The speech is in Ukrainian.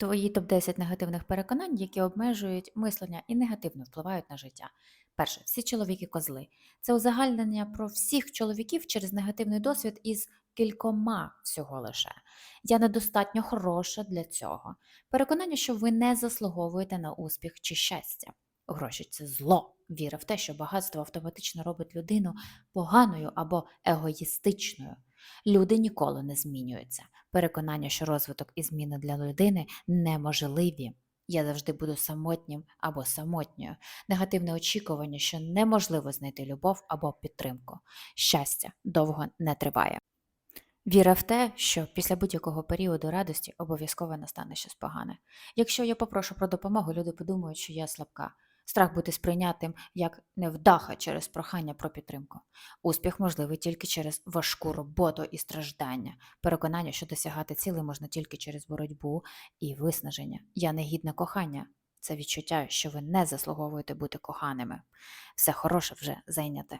Твої топ-10 негативних переконань, які обмежують мислення і негативно впливають на життя. Перше, всі чоловіки козли. Це узагальнення про всіх чоловіків через негативний досвід із кількома всього лише. Я недостатньо хороша для цього. Переконання, що ви не заслуговуєте на успіх чи щастя. Гроші це зло. Віра в те, що багатство автоматично робить людину поганою або егоїстичною. Люди ніколи не змінюються. Переконання, що розвиток і зміни для людини неможливі. Я завжди буду самотнім або самотньою. Негативне очікування, що неможливо знайти любов або підтримку. Щастя довго не триває. Віра в те, що після будь-якого періоду радості обов'язково настане щось погане. Якщо я попрошу про допомогу, люди подумають, що я слабка. Страх бути сприйнятим як невдаха через прохання про підтримку. Успіх можливий тільки через важку роботу і страждання, переконання, що досягати цілей можна тільки через боротьбу і виснаження. Я не гідна кохання. Це відчуття, що ви не заслуговуєте бути коханими. Все хороше вже зайняте.